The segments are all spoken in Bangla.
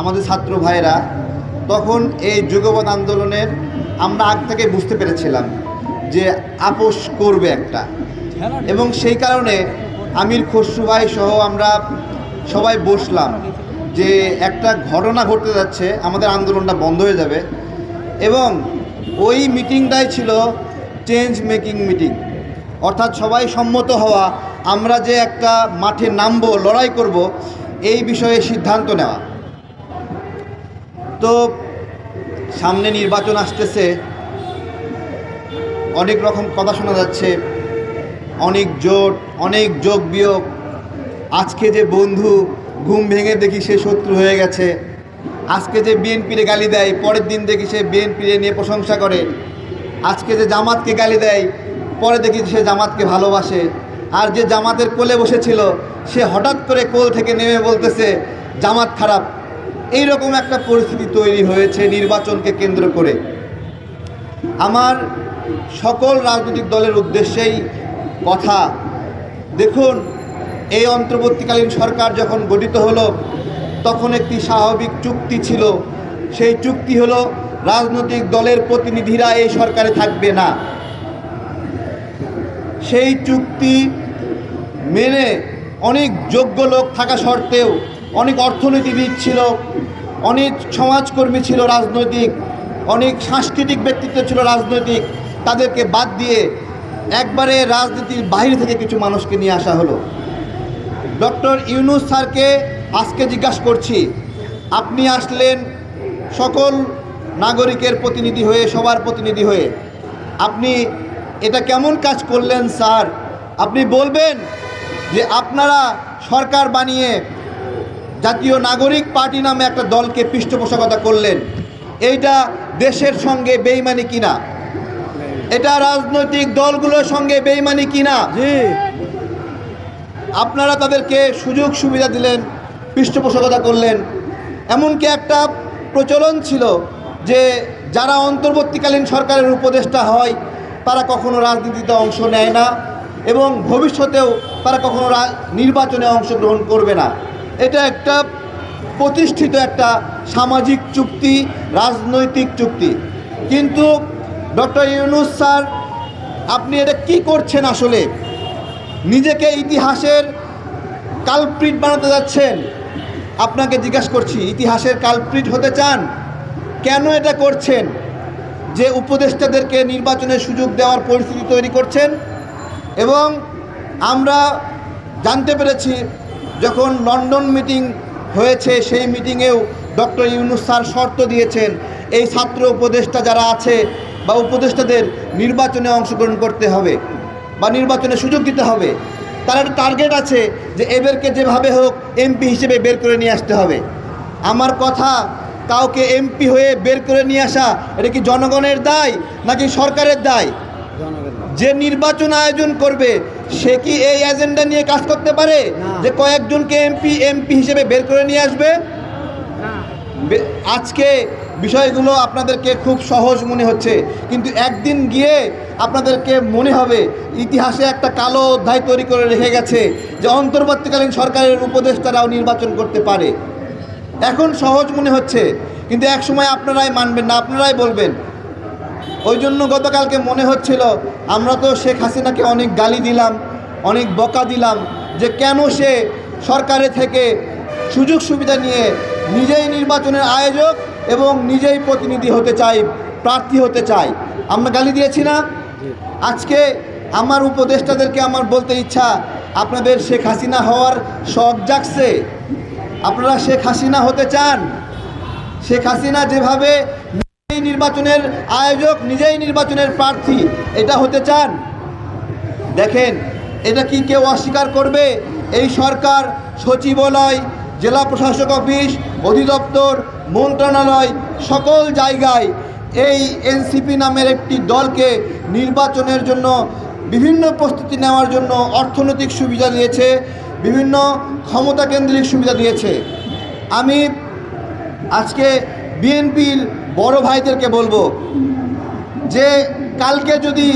আমাদের ছাত্র ভাইরা তখন এই যুগপৎ আন্দোলনের আমরা আগ থেকে বুঝতে পেরেছিলাম যে আপোষ করবে একটা। এবং সেই কারণে আমির খসরু ভাই সহ আমরা সবাই বসলাম যে একটা ঘটনা ঘটতে যাচ্ছে, আমাদের আন্দোলনটা বন্ধ হয়ে যাবে। এবং ওই মিটিংটাই ছিল চেঞ্জ মেকিং মিটিং অর্থাৎ সবাই সম্মত হওয়া, আমরা যে একটা মাঠে নামবো, লড়াই করব, এই বিষয়ে সিদ্ধান্ত নেওয়া। তো সামনে নির্বাচন আসতেছে, অনেক রকম কথা শোনা যাচ্ছে, অনেক জোট, অনেক যোগ বিয়োগ। আজকে যে বন্ধু ঘুম ভেঙে দেখি সে শত্রু হয়ে গেছে। আজকে যে বিএনপিরে গালি দেয়, পরের দিন দেখি সে বিএনপিরে নিয়ে প্রশংসা করে। আজকে যে জামাতকে গালি দেয়, পরে দেখি সে জামাতকে ভালোবাসে। আর যে জামাতের কোলে বসেছিল, সে হঠাৎ করে কোল থেকে নেমে বলতেছে, জামাত খারাপ। এই রকম একটা পরিস্থিতি তৈরি হয়েছে নির্বাচনকে কেন্দ্র করে। আমার সকল রাজনৈতিক দলের উদ্দেশ্যেই কথা, দেখুন, এই অন্তর্বর্তীকালীন সরকার যখন গঠিত হলো, তখন একটি স্বাভাবিক চুক্তি ছিল। সেই চুক্তি হলো, রাজনৈতিক দলের প্রতিনিধিরা এই সরকারে থাকবে না। সেই চুক্তি মেনে অনেক যোগ্য লোক থাকা সত্ত্বেও অনেক অর্থনীতিবিদ ছিল, অনেক সমাজকর্মী ছিল রাজনৈতিক, অনেক সাংস্কৃতিক ব্যক্তিত্ব ছিল রাজনৈতিক। তাদেরকে বাদ দিয়ে একবারে রাজনীতির বাইরে থেকে কিছু মানুষকে নিয়ে আসা হলো। ডক্টর ইউনুস স্যারকে আজকে জিজ্ঞাসা করছি, আপনি আসলেন সকল নাগরিকের প্রতিনিধি হয়ে, সবার প্রতিনিধি হয়ে। আপনি এটা কেমন কাজ করলেন স্যার? আপনি বলবেন যে আপনারা সরকার বানিয়ে জাতীয় নাগরিক পার্টি নামে একটা দলকে পৃষ্ঠপোষকতা করলেন। এইটা দেশের সঙ্গে বেইমানি কিনা? এটা রাজনৈতিক দলগুলোর সঙ্গে বেইমানি কিনা? জি। আপনারা তাদেরকে সুযোগ সুবিধা দিলেন পৃষ্ঠপোষকতা করলেন। এমনকি একটা প্রচলন ছিল যে যারা অন্তর্বর্তীকালীন সরকারের উপদেষ্টা হয় তারা কখনো রাজনীতিতে অংশ নেয় না এবং ভবিষ্যতেও তারা কখনো নির্বাচনে অংশগ্রহণ করবে না। এটা একটা প্রতিষ্ঠিত একটা সামাজিক চুক্তি, রাজনৈতিক চুক্তি। কিন্তু ডক্টর ইউনুস স্যার, আপনি এটা কি করছেন আসলে? নিজেকে ইতিহাসের কালপ্রিট বানাতে যাচ্ছেন। আপনাকে জিজ্ঞাসা করছি, ইতিহাসের কালপ্রিট হতে চান? কেন এটা করছেন? যে উপদেষ্টাদেরকে নির্বাচনের সুযোগ দেওয়ার পরিস্থিতি তৈরি করছেন? এবং আমরা জানতে পেরেছি যখন লন্ডন মিটিং হয়েছে সেই মিটিংয়েও ডক্টর ইউনুস স্যার শর্ত দিয়েছেন এই ছাত্র উপদেষ্টা যারা আছে বা উপদেষ্টাদের নির্বাচনে অংশগ্রহণ করতে হবে বা নির্বাচনে সুযোগ দিতে হবে তার একটা টার্গেট আছে যে এদেরকে যেভাবে হোক এমপি হিসেবে বের করে নিয়ে আসতে হবে। আমার কথা কাউকে এমপি হয়ে বের করে নিয়ে আসা এটা কি জনগণের দায় নাকি সরকারের দায়। যে নির্বাচন আয়োজন করবে সে কি এই এজেন্ডা নিয়ে কাজ করতে পারে? যে কয়েকজনকে এমপি এমপি হিসেবে বের করে নিয়ে আসবে? আজকে বিষয়গুলো আপনাদেরকে খুব সহজ মনে হচ্ছে। কিন্তু একদিন গিয়ে আপনাদেরকে মনে হবে ইতিহাসে একটা কালো অধ্যায় তৈরি করে রেখে গেছে যে অন্তর্বর্তীকালীন সরকারের উপদেষ্টারাও নির্বাচন করতে পারে। এখন সহজ মনে হচ্ছে কিন্তু এক সময় আপনারাই মানবেন না আপনারাই বলবেন ওই জন্য গতকালকে মনে হচ্ছিল, আমরা তো শেখ হাসিনাকে অনেক গালি দিলাম, অনেক বকা দিলাম, যে কেন সে সরকারে থেকে সুযোগ সুবিধা নিয়ে নিজেই নির্বাচনের আয়োজক এবং নিজেই প্রতিনিধি হতে চাই, প্রার্থী হতে চাই। আমরা গালি দিয়েছি না? আজকে আমার উপদেষ্টাদেরকে আমার বলতে ইচ্ছা, আপনাদের শেখ হাসিনা হওয়ার শখ জাগছে। আপনারা শেখ হাসিনা হতে চান? শেখ হাসিনা যেভাবে নিজেই নির্বাচনের আয়োজক নিজেই নির্বাচনের প্রার্থী, এটা হতে চান? দেখেন, এটা কি কেউ অস্বীকার করবে? এই সরকার সচিবালয়, জেলা প্রশাসক অফিস, অধিদপ্তর, মন্ত্রণালয়, সকল জায়গায় এই এনসিপি নামের একটি দলকে নির্বাচনের জন্য, বিভিন্ন প্রস্তুতি নেওয়ার জন্য অর্থনৈতিক সুবিধা দিয়েছে, বিভিন্ন ক্ষমতা কেন্দ্রিক সুবিধা দিয়েছে। আমি আজকে বিএনপির বড় ভাইদেরকে বলব যে কালকে যদি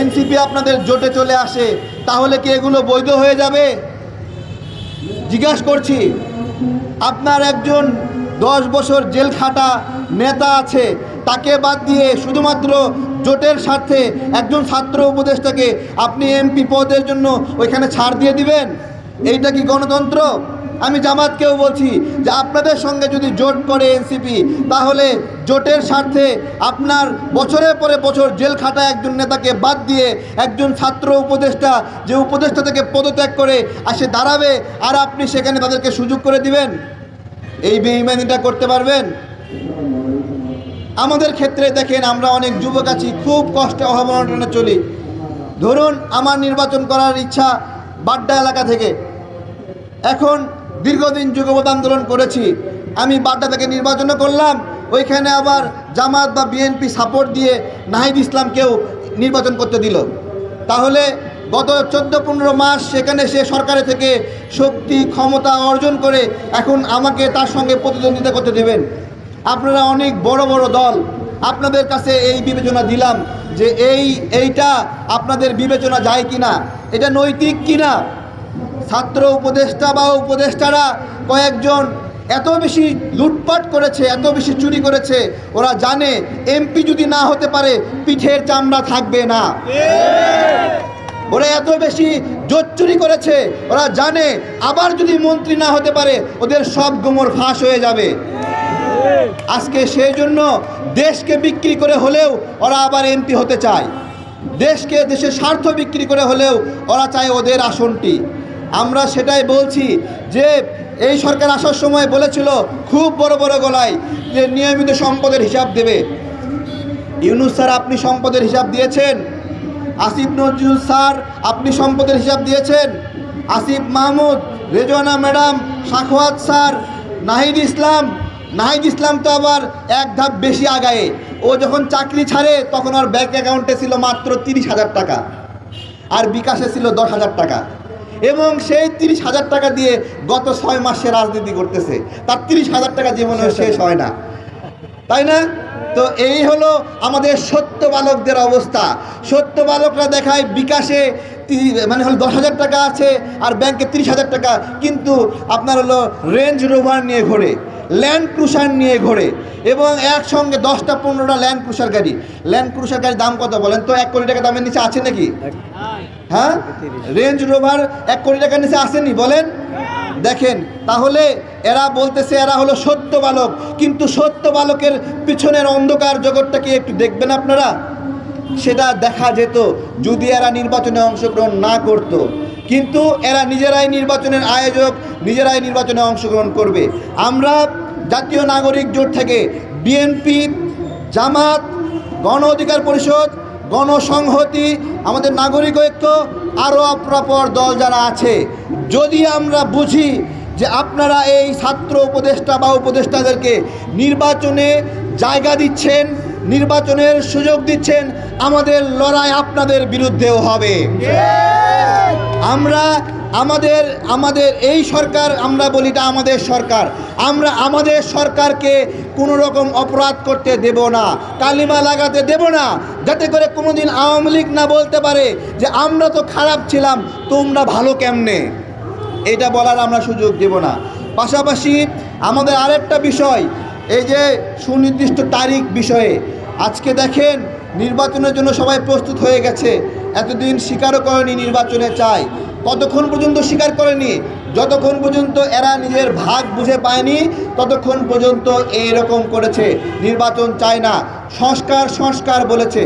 এনসিপি আপনাদের জোটে চলে আসে, তাহলে কি এগুলো বৈধ হয়ে যাবে? জিজ্ঞাসা করছি, আপনার একজন দশ বছর জেল খাটা নেতা আছে, তাকে বাদ দিয়ে শুধুমাত্র জোটের স্বার্থে একজন ছাত্র উপদেষ্টাকে আপনি এমপি পদের জন্য ওইখানে ছাড় দিয়ে দিবেন? এইটা কি গণতন্ত্র? আমি জামাতকেও বলছি যে আপনাদের সঙ্গে যদি জোট করে এনসিপি, তাহলে জোটের স্বার্থে আপনার বছরের পরে বছর জেল খাটা একজন নেতাকে বাদ দিয়ে একজন ছাত্র উপদেষ্টা, যে উপদেষ্টা থেকে পদত্যাগ করে আসে দাঁড়াবে, আর আপনি সেখানে তাদেরকে সুযোগ করে দিবেন। এই বেইমানিটা করতে পারবেন? আমাদের ক্ষেত্রে দেখেন, আমরা অনেক যুবক আছি, খুব কষ্টে অভাবনটনে চলি। ধরুন, আমার নির্বাচন করার ইচ্ছা বাড্ডা এলাকা থেকে। এখন দীর্ঘদিন যুগপথ আন্দোলন করেছি। আমি বাড্ডা থেকে নির্বাচনও করলাম। ওইখানে আবার জামাত বা বিএনপি সাপোর্ট দিয়ে নাহিদ ইসলামকেও নির্বাচন করতে দিল। তাহলে গত চোদ্দ পনেরো মাস সেখানে সে সরকারে থেকে শক্তি, ক্ষমতা অর্জন করে এখন আমাকে তার সঙ্গে প্রতিদ্বন্দ্বিতা করতে দেবেন। আপনারা অনেক বড় বড় দল। আপনাদের কাছে এই বিবেচনা দিলাম যে এই, এইটা আপনাদের বিবেচনা যায় কিনা, এটা নৈতিক কিনা ছাত্র উপদেষ্টা বা উপদেষ্টারা কয়েকজন এত বেশি লুটপাট করেছে, এত বেশি চুরি করেছে, ওরা জানে এমপি যদি না হতে পারে, পিঠের চামড়া থাকবে না। ওরা এত বেশি জোট চুরি করেছে, ওরা জানে আবার যদি মন্ত্রী না হতে পারে, ওদের সব গোমর ফাঁস হয়ে যাবে। আজকে সেই জন্য দেশকে বিক্রি করে হলেও ওরা আবার এমপি হতে চায়। দেশকে দেশের স্বার্থ বিক্রি করে হলেও ওরা চায় ওদের আসনটি। আমরা সেটাই বলছি যে এই সরকার আসার সময় বলেছিল খুব বড় বড় গলায় যে নিয়মিত সম্পদের হিসাব দেবে। ইউনুস স্যার, আপনি সম্পদের হিসাব দিয়েছেন। আসিফ নজরুল স্যার, আপনি সম্পদের হিসাব দিয়েছেন। Asif Mahmud, Rezwana madam Sakhawat sir, Nahid Islam. Nahid Islam তো আবার এক ধাপ বেশি আগায়ে। ও যখন চাকরি ছাড়ে, তখন ওর ব্যাঙ্ক অ্যাকাউন্টে ছিল মাত্র তিরিশ হাজার টাকা। আর বিকাশে ছিল দশ হাজার টাকা। এবং সেই তিরিশ হাজার টাকা দিয়ে গত ছয় মাসে রাজনীতি করতেছে। তার তিরিশ হাজার টাকা জীবনে শেষ হয় না। তাই না? তো এই হলো আমাদের সত্য বালকদের অবস্থা। সত্য বালকরা দেখায় বিকাশে মানে হলো দশ হাজার টাকা আছে আর ব্যাংকে তিরিশ হাজার টাকা, কিন্তু আপনার হলো রেঞ্জ রোভার নিয়ে ঘোরে। ল্যান্ড ক্রুশার নিয়ে ঘোরে এবং একসঙ্গে দশটা, পনেরোটা ল্যান্ড ক্রুশার গাড়ি। ল্যান্ড ক্রুশার গাড়ির দাম কত বলেন? তো এক কোটি টাকা দামের নিচে আছে নাকি? হ্যাঁ? রেঞ্জ রোভার এক কোটি টাকার নিচে আসেনি, বলেন। দেখেন, তাহলে এরা বলতেছে এরা হলো সত্য বালক, কিন্তু সত্য বালকের পিছনের অন্ধকার জগৎটা কি একটু দেখবেন আপনারা। সেটা দেখা যেত যদি এরা নির্বাচনে অংশগ্রহণ না করত। কিন্তু এরা নিজেরাই নির্বাচনের আয়োজক, নিজেরাই নির্বাচনে অংশগ্রহণ করবে। আমরা জাতীয় নাগরিক জোট থেকে বিএনপি, জামাত, গণ অধিকার পরিষদ, গণসংহতি, আমাদের নাগরিক ঐক্য, আরও অপ্রাপর দল যারা আছে, যদি আমরা বুঝি যে আপনারা এই ছাত্র উপদেষ্টা বা উপদেষ্টাদেরকে নির্বাচনে জায়গা দিচ্ছেন, নির্বাচনের সুযোগ দিচ্ছেন, আমাদের লড়াই আপনাদের বিরুদ্ধেও হবে। আমরা আমাদের আমাদের এই সরকার, আমরা বলি এটা আমাদের সরকার। আমরা আমাদের সরকারকে কোনো রকম অপরাধ করতে দেব না, কালিমা লাগাতে দেব না, যাতে করে কোনোদিন আওয়ামী লীগ না বলতে পারে যে আমরা তো খারাপ ছিলাম, তোমরা ভালো কেমনে? এটা বলার আমরা সুযোগ দেব না। পাশাপাশি আমাদের আরেকটা বিষয়, এই যে সুনির্দিষ্ট তারিখ বিষয়ে, আজকে দেখেন নির্বাচনের জন্য সবাই প্রস্তুত হয়ে গেছে। এতদিন স্বীকারও করেনি নির্বাচনে চায় কতক্ষণ পর্যন্ত স্বীকার করেনি? যতক্ষণ পর্যন্ত এরা নিজের ভাগ বুঝে পায়নি, ততক্ষণ পর্যন্ত এই রকম করেছে। নির্বাচন চায় না। সংস্কার সংস্কার বলেছে।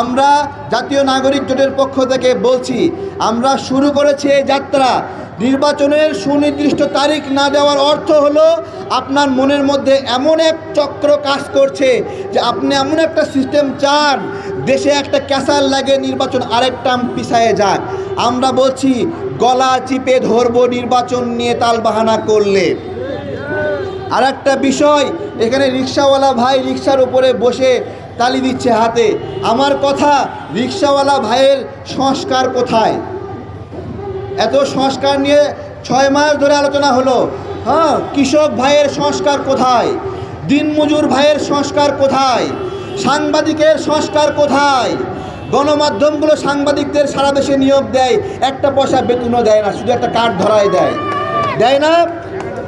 আমরা জাতীয় নাগরিক জোটের পক্ষ থেকে বলছি, আমরা শুরু করেছি এই যাত্রা। নির্বাচনের সুনির্দিষ্ট তারিখ না দেওয়ার অর্থ হলো, আপনার মনের মধ্যে এমন এক চক্র কাজ করছে যে আপনি এমন একটা সিস্টেম চান, দেশে একটা ক্যাসার লাগে নির্বাচন আরেকটা পিছায়ে যাক। আমরা বলছি গলা চিপে ধরবো নির্বাচন নিয়ে তালবাহানা করলে। আর একটা বিষয়, এখানে রিক্সাওয়ালা ভাই রিক্সার উপরে বসে তালি দিচ্ছে হাতে। আমার কথা, রিক্সাওয়ালা ভাইয়ের সংস্কার কোথায়? এত সংস্কার নিয়ে ছয় মাস ধরে আলোচনা হলো। হ্যাঁ কৃষক ভাইয়ের সংস্কার কোথায়? দিনমজুর ভাইয়ের সংস্কার কোথায়? সাংবাদিকের সংস্কার কোথায়? গণমাধ্যমগুলো সাংবাদিকদের সারা দেশে নিয়োগ দেয়, একটা পয়সা বেতনও দেয় না, শুধু একটা কার্ড ধরাই দেয়। দেয় না?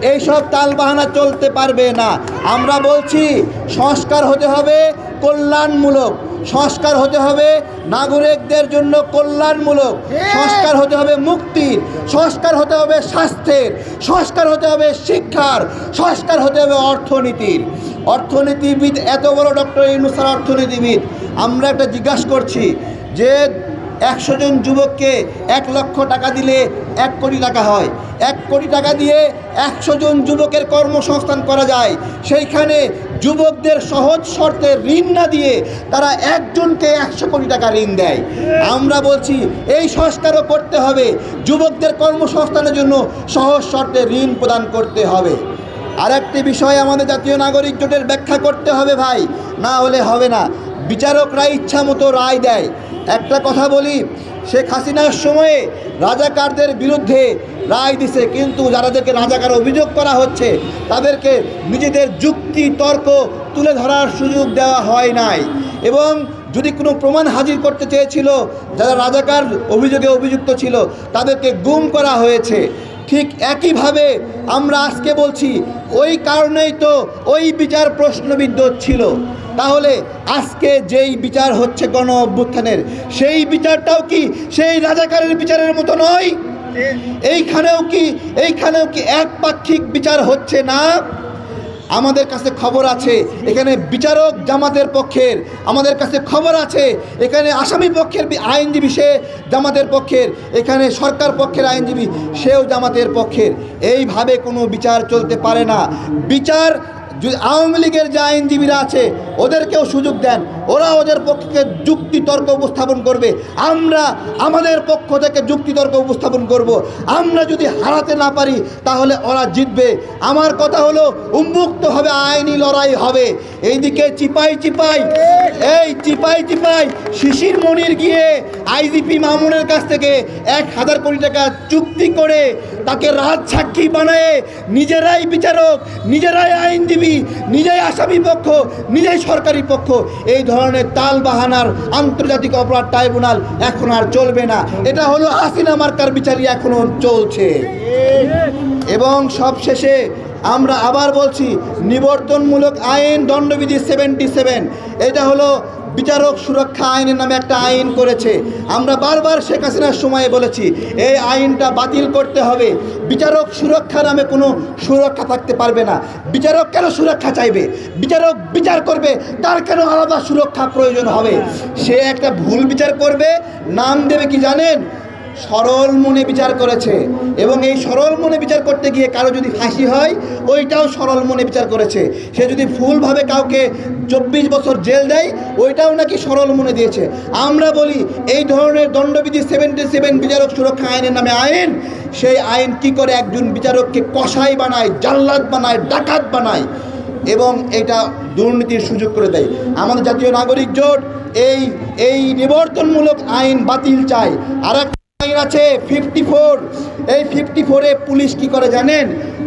এইসব তালবাহানা চলতে পারবে না। আমরা বলছি, সংস্কার হতে হবে কল্যাণমূলক। সংস্কার হতে হবে নাগরিকদের জন্য কল্যাণমূলক। সংস্কার হতে হবে মুক্তির। সংস্কার হতে হবে স্বাস্থ্যের। সংস্কার হতে হবে শিক্ষার। সংস্কার হতে হবে অর্থনীতির। অর্থনীতিবিদ, এত বড় ডক্টর ইনুসার অর্থনীতিবিদ, আমরা একটা জিজ্ঞাসা করছি যে একশো জন যুবককে এক লক্ষ টাকা দিলে এক কোটি টাকা হয়। এক কোটি টাকা দিয়ে একশো জন যুবকের কর্মসংস্থান করা যায়। সেইখানে যুবকদের সহজ শর্তে ঋণ না দিয়ে তারা একজনকে একশো কোটি টাকা ঋণ দেয়। আমরা বলছি, এই সংস্কারও করতে হবে। যুবকদের কর্মসংস্থানের জন্য সহজ শর্তে ঋণ প্রদান করতে হবে। আরেকটি বিষয় আমাদের জাতীয় নাগরিক জোটের ব্যাখ্যা করতে হবে ভাই, না হলে হবে না। বিচারকরা ইচ্ছা মতো রায় দেয়। একটা কথা বলি, শেখ হাসিনার সময়ে রাজাকারদের বিরুদ্ধে রায় দিছে, কিন্তু যারাদেরকে রাজাকার অভিযোগ করা হচ্ছে, তাদেরকে নিজেদের যুক্তি, তর্ক তুলে ধরার সুযোগ দেওয়া হয় নাই। এবং যদি কোনো প্রমাণ হাজির করতে চেয়েছিল, যারা রাজাকার অভিযোগে অভিযুক্ত ছিল, তাদেরকে গুম করা হয়েছে। ঠিক একইভাবে আমরা আজকে বলছি ওই কারণেই তো ওই বিচার প্রশ্নবিদ্ধ ছিল। তাহলে আজকে যেই বিচার হচ্ছে গণ অভ্যুত্থানের সেই বিচারটাও কি সেই রাজাকারের বিচারের মতো নয়? এইখানেও কি এইখানেও কি একপাক্ষিক বিচার হচ্ছে না? আমাদের কাছে খবর আছে, এখানে বিচারক জামাতের পক্ষের, আমাদের কাছে খবর আছে, এখানে আসামি পক্ষের আইনজীবী, সে জামাতের পক্ষের, এখানে সরকার পক্ষের আইনজীবী, সেও জামাতের পক্ষের। এইভাবে কোনো বিচার চলতে পারে না। বিচার যদি আওয়ামী লীগের যে আইনজীবীরা আছে, ওদেরকেও সুযোগ দেন। ওরা ওদের পক্ষে যুক্তি তর্ক উপস্থাপন করবে। আমরা আমাদের পক্ষ থেকে যুক্তি তর্ক উপস্থাপন করব। আমরা যদি হারাতে না পারি, তাহলে ওরা জিতবে। আমার কথা হলো উন্মুক্ত হবে আইনি লড়াই হবে। এইদিকে চিপাই চিপাই, এই চিপাই চিপাই, শিশির মনির গিয়ে আইজিপি মামুনের কাছ থেকে এক হাজার কোটি টাকা চুক্তি করে তাকে রাজ সাক্ষী বানায়। নিজেরাই বিচারক, নিজেরাই আইনজীবী, নিজেই আসামি পক্ষ, নিজেই সরকারি পক্ষ। এই ধরনের তাল বাহানার আন্তর্জাতিক অপরাধ ট্রাইব্যুনাল এখন আর চলবে না। এটা হলো হাসিনা মার্কার বিচারই এখনও চলছে। এবং সবশেষে আমরা আবার বলছি, নিবর্তনমূলক আইন দণ্ডবিধি সেভেন্টি সেভেন এটা হলো বিচারক সুরক্ষা আইনের নামে একটা আইন করেছে। আমরা বারবার শেখ হাসিনার সময়ে বলেছি, এই আইনটা বাতিল করতে হবে। বিচারক সুরক্ষা নামে কোনো সুরক্ষা থাকতে পারবে না। বিচারক কেন সুরক্ষা চাইবে? বিচারক বিচার করবে, তার কেন আলাদা সুরক্ষা প্রয়োজন হবে? সে একটা ভুল বিচার করবে, নাম দেবে কি জানেন? সরল মনে বিচার করেছে। এবং এই সরল মনে বিচার করতে গিয়ে কারও যদি ফাঁসি হয়, ওইটাও সরল মনে বিচার করেছে। সে যদি ফুলভাবে কাউকে চব্বিশ বছর জেল দেয়, ওইটাও নাকি সরল মনে দিয়েছে। আমরা বলি, এই ধরনের দণ্ডবিধি সেভেন্টি সেভেন বিচারক সুরক্ষা আইনের নামে আইন। সেই আইন কি করে একজন বিচারককে কষাই বানায়, জাল্লাদ বানায়, ডাকাত বানায়? এবং এটা দুর্নীতির সুযোগ করে দেয়। আমাদের জাতীয় নাগরিক জোট এই এই নিবর্তনমূলক আইন বাতিল চায়। আর আছে ফিফটি ফোর এই ফিফটি ফোরে পুলিশ কি করে জানেন?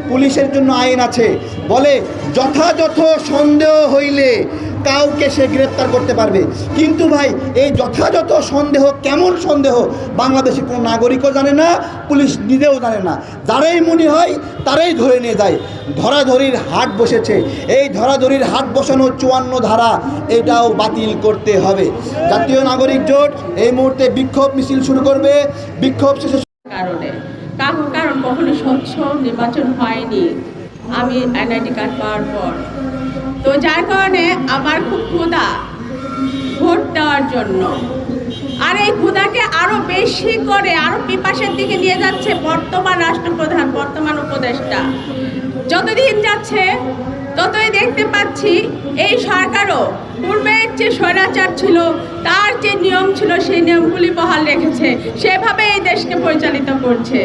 পুলিশের জন্য আইন আছে। বলে, যথাযথ সন্দেহ হইলে কাউকে সে গ্রেপ্তার করতে পারবে। কিন্তু ভাই, এই যথাযথ সন্দেহ কেমন সন্দেহ? বাংলাদেশে কোনো নাগরিকও জানে না, পুলিশ নিজেও জানে না। যারাই মনে হয়, তারাই ধরে নিয়ে যায়। ধরাধরির হাট বসেছে। এই ধরাধরির হাট বসানো চুয়ান্ন ধারা, এটাও বাতিল করতে হবে। জাতীয় নাগরিক জোট এই মুহূর্তে বিক্ষোভ মিছিল শুরু করবে। বিক্ষোভ শেষে কারণে। কারণ কখনো স্বচ্ছ নির্বাচন হয়নি। আমি এনআইডি কার্ড পাওয়ার পর। তো যার কারণে আমার খুব ক্ষুধা ভোট দেওয়ার জন্য। আর এই ক্ষুধাকে আরও বেশি করে আরও পিপাসের দিকে নিয়ে যাচ্ছে বর্তমান রাষ্ট্রপ্রধান, বর্তমান উপদেষ্টা। যতদিন যাচ্ছে পাচ্ছি এই সরকারও পূর্বের যে স্বৈরাচার ছিল, তার যে নিয়ম ছিল, সেই নিয়মগুলি বহাল রেখেছে, সেভাবে এই দেশকে পরিচালিত করছে।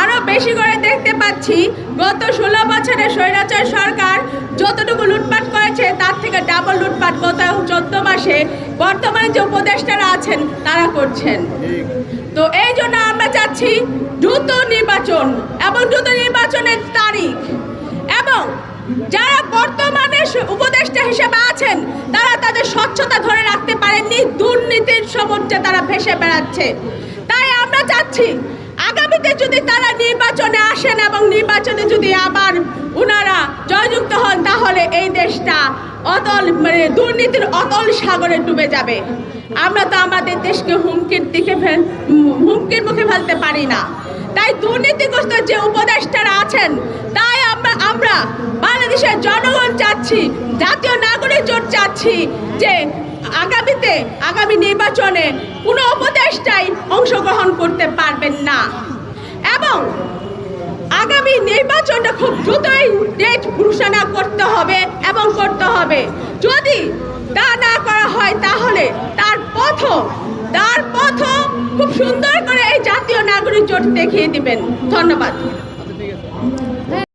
আরও বেশি করে দেখতে পাচ্ছি, গত ষোলো বছরে স্বৈরাচার সরকার যতটুকু লুটপাট করেছে, তার থেকে ডাবল লুটপাট গত চোদ্দ মাসে বর্তমানে যে উপদেষ্টারা আছেন, তারা করছেন। তো এই জন্য আমরা চাচ্ছি দ্রুত নির্বাচন, এবং দ্রুত নির্বাচনের তারিখ, এবং যারা বর্তমানে উপদেষ্টা হিসেবে আছেন, তারা তাদের স্বচ্ছতা ধরে রাখতে পারেননি, দুর্নীতির সমুদ্রে তারা ভেসে বেড়াচ্ছে। তাই আমরা চাচ্ছি, আগামীতে যদি তারা নির্বাচনে আসেন এবং নির্বাচনে যদি আবার ওনারা জয়যুক্ত হন, তাহলে এই দেশটা অতল মানে দুর্নীতির অতল সাগরে ডুবে যাবে। আমরা তো আমাদের দেশকে হুমকির দিকে ফেল, হুমকির মুখে ফেলতে পারি না। তাই দুর্নীতিগ্রস্ত যে উপদেষ্টারা আছেন, তাই আমরা আমরা বাংলাদেশের জনগণ চাচ্ছি, জাতীয় নাগরিক জোট চাচ্ছি যে আগামীতে, আগামী নির্বাচনে কোনো উপদেষ্টাই অংশগ্রহণ করতে পারবেন না। এবং আগামী নির্বাচনটা খুব দ্রুতই ডেট ঘোষণা করতে হবে এবং করতে হবে। যদি তা না করা হয় তাহলে তার পথ তার পথ খুব সুন্দর করে এই জাতীয় নাগরিক জোট দেখিয়ে দিবেন। ধন্যবাদ।